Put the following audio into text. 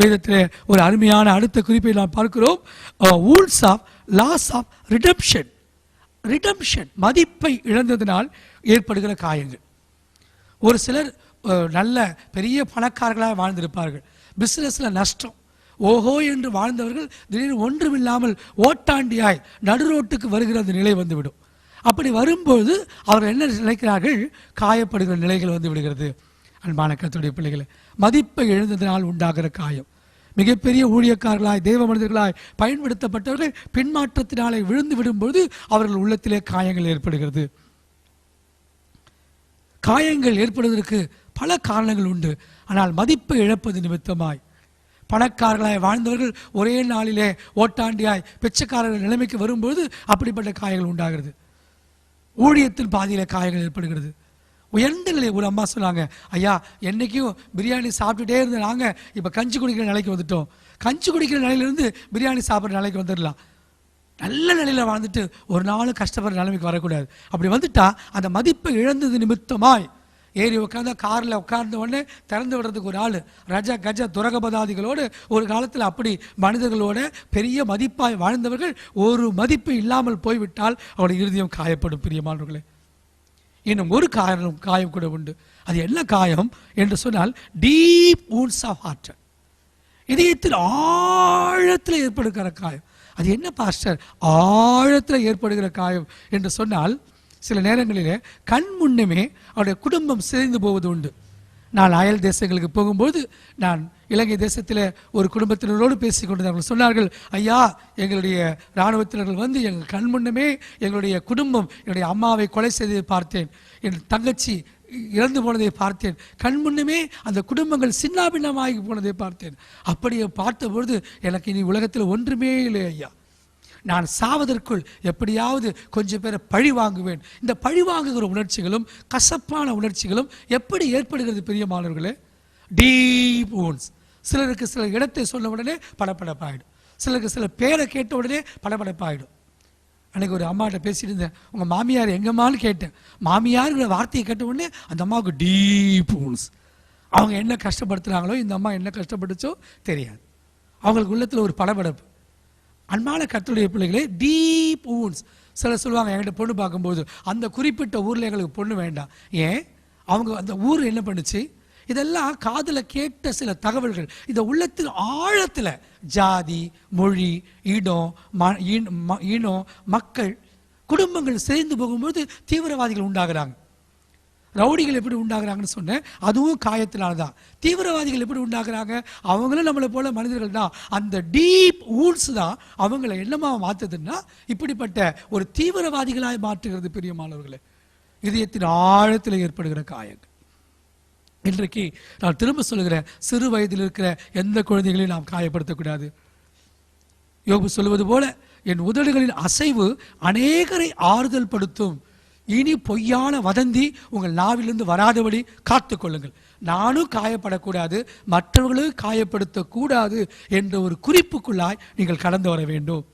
வேதத்தில் ஒரு அருமையான அடுத்த குறிப்பை நாம் பார்க்கிறோம். Wools of loss of redemption redemption மதிப்பை இழந்ததினால் ஏற்படுகிற காயங்கள். ஒரு சிலர் நல்ல பெரிய பணக்காரர்களாக வாழ்ந்திருப்பார்கள். பிஸ்னஸில் நஷ்டம். ஓஹோ என்று வாழ்ந்தவர்கள் திடீர்னு ஒன்றுமில்லாமல் ஓட்டாண்டியாய் நடுரோட்டுக்கு வருகிற அந்த நிலை வந்துவிடும். அப்படி வரும்போது அவர்கள் என்ன நினைக்கிறார்கள்? காயப்படுகிற நிலைகள் வந்து விடுகிறது. அன்பான கத்துடைய பிள்ளைகளை மதிப்பை எழுந்ததினால் உண்டாகிற காயம். மிகப்பெரிய ஊழியக்காரர்களாய் தெய்வ மனிதர்களாய் பயன்படுத்தப்பட்டவர்கள் பின்மாற்றத்தினாலே விழுந்து விடும்போது அவர்கள் உள்ளத்திலே காயங்கள் ஏற்படுகிறது. காயங்கள் ஏற்படுவதற்கு பல காரணங்கள் உண்டு. ஆனால் மதிப்பை இழப்பது நிமித்தமாய். பணக்காரர்களாய் வாழ்ந்தவர்கள் ஒரே நாளிலே ஓட்டாண்டியாய் பிச்சைக்காரர்கள் நிலைமைக்கு வரும்போது அப்படிப்பட்ட காயங்கள் உண்டாகிறது. ஊழியத்தில் பாதியில் காயங்கள் ஏற்படுகிறது. உயர்ந்த நிலை ஒரு அம்மா சொன்னாங்க. ஐயா என்றைக்கும் பிரியாணி சாப்பிட்டுட்டே இருந்த நாங்கள் இப்போ கஞ்சி குடிக்கிற நிலைக்கு வந்துட்டோம். கஞ்சி குடிக்கிற நிலையிலேருந்து பிரியாணி சாப்பிட்ற நிலைக்கு வந்துடலாம். நல்ல நிலையில் வாழ்ந்துட்டு ஒரு நாளும் கஷ்டப்படுற நிலைமைக்கு வரக்கூடாது. அப்படி வந்துட்டால் அந்த மதிப்பை இழந்தது நிமித்தமாய். ஏறி உட்காந்தா காரில் உட்கார்ந்த உடனே திறந்து விடுறதுக்கு ஒரு ஆள். ரஜ கஜ துரகபதாதிகளோடு ஒரு காலத்தில் அப்படி மனிதர்களோட பெரிய மதிப்பாய் வாழ்ந்தவர்கள் ஒரு மதிப்பு இல்லாமல் போய்விட்டால் அவருடைய இறுதியம் காயப்படும் பிரியமானவர்களே. இன்னும் ஒரு காரணம் காயம் கூட உண்டு. அது என்ன காயம் என்று சொன்னால் டீப் wounds ஆஃப் ஹார்ட் இதயத்தில் ஆழத்தில் ஏற்படுகிற காயம். அது என்ன பாஸ்டர் ஆழத்தில் ஏற்படுகிற காயம் என்று சொன்னால் சில நேரங்களிலே கண் முன்னமே அவருடைய குடும்பம் சிதைந்து போவது உண்டு. நான் அயல் தேசங்களுக்கு போகும்போது நான் இலங்கை தேசத்தில் ஒரு குடும்பத்தினரோடு பேசி கொண்டிருந்தார்கள் சொன்னார்கள் ஐயா எங்களுடைய இராணுவத்தினர்கள் வந்து எங்கள் கண் முன்னமே எங்களுடைய குடும்பம் என்னுடைய அம்மாவை கொலை செய்ததை பார்த்தேன் என் தங்கச்சி இறந்து போனதை பார்த்தேன் கண் முன்னுமே அந்த குடும்பங்கள் சின்னாபின்னமாகி போனதை பார்த்தேன். அப்படியே பார்த்தபொழுது எனக்கு இனி உலகத்தில் ஒன்றுமே இல்லை ஐயா. நான் சாவதற்குள் எப்படியாவது கொஞ்சம் பேரை பழி வாங்குவேன். இந்த பழி வாங்குகிற உணர்ச்சிகளும் கசப்பான உணர்ச்சிகளும் எப்படி ஏற்படுகிறது பெரியமானவர்களே? டீப் ஓன்ஸ் சிலருக்கு சில இடத்தை சொன்ன உடனே படப்படப்பாயிடும் சிலருக்கு சில பேரை கேட்ட உடனே படப்படப்பாயிடும் அன்றைக்கி ஒரு அம்மாட்ட பேசிட்டு இருந்தேன். உங்கள் மாமியார் எங்கம்மான்னு கேட்டேன். மாமியாருங்கிற வார்த்தையை கேட்ட உடனே அந்த அம்மாவுக்கு டீப் ஓன்ஸ் அவங்க என்ன கஷ்டப்படுத்துகிறாங்களோ இந்த அம்மா என்ன கஷ்டப்பட்டுச்சோ தெரியாது. அவங்களுக்கு உள்ளத்தில் ஒரு படபடப்பு. அன்பான கத்துடைய பிள்ளைகளே டீப் ஊன்ஸ் சிலர் சொல்லுவாங்க என்கிட்ட பொண்ணு பார்க்கும்போது அந்த குறிப்பிட்ட ஊரில் எங்களுக்கு பொண்ணு வேண்டாம். ஏன்? அவங்க அந்த ஊர் என்ன பண்ணுச்சு? இதெல்லாம் காதில் கேட்ட சில தகவல்கள். இந்த உள்ளத்தில் ஆழத்தில் ஜாதி மொழி இடம் ம ம- இனம் மக்கள் குடும்பங்கள் சேர்ந்து போகும்போது தீவிரவாதிகள் உண்டாகிறாங்க. ரவுடிகள் எப்படி உண்டாகிறாங்கன்னு சொன்னேன். அதுவும் காயத்தினால தான் தீவிரவாதிகள் எப்படி உண்டாகிறாங்க? அவங்களும் நம்மளை போல மனிதர்கள் தான். அந்த டீப் ஊன்ஸ் தான் அவங்கள என்னமா மாத்துதுன்னா இப்படிப்பட்ட ஒரு தீவிரவாதிகளாய் மாற்றுகிறது பெரியமானவர்களே. இதயத்தின் ஆழத்தில் ஏற்படுகிற காயங்கள். இன்றைக்கு நான் திரும்ப சொல்லுகிறேன் சிறு வயதில் இருக்கிற எந்த குழந்தைகளையும் நாம் காயப்படுத்தக்கூடாது. யோபு சொல்லுவது போல என் உதடுகளின் அசைவு அநேகரை ஆறுதல் படுத்தும் இனி பொய்யான வதந்தி உங்கள் நாவிலிருந்து வராதபடி காத்துக்கொள்ளுங்கள். நானும் காயப்படக்கூடாது மற்றவர்களும் காயப்படுத்தக்கூடாது என்ற ஒரு குறிப்புக்குள்ளாய் நீங்கள் கடந்து வர வேண்டும்.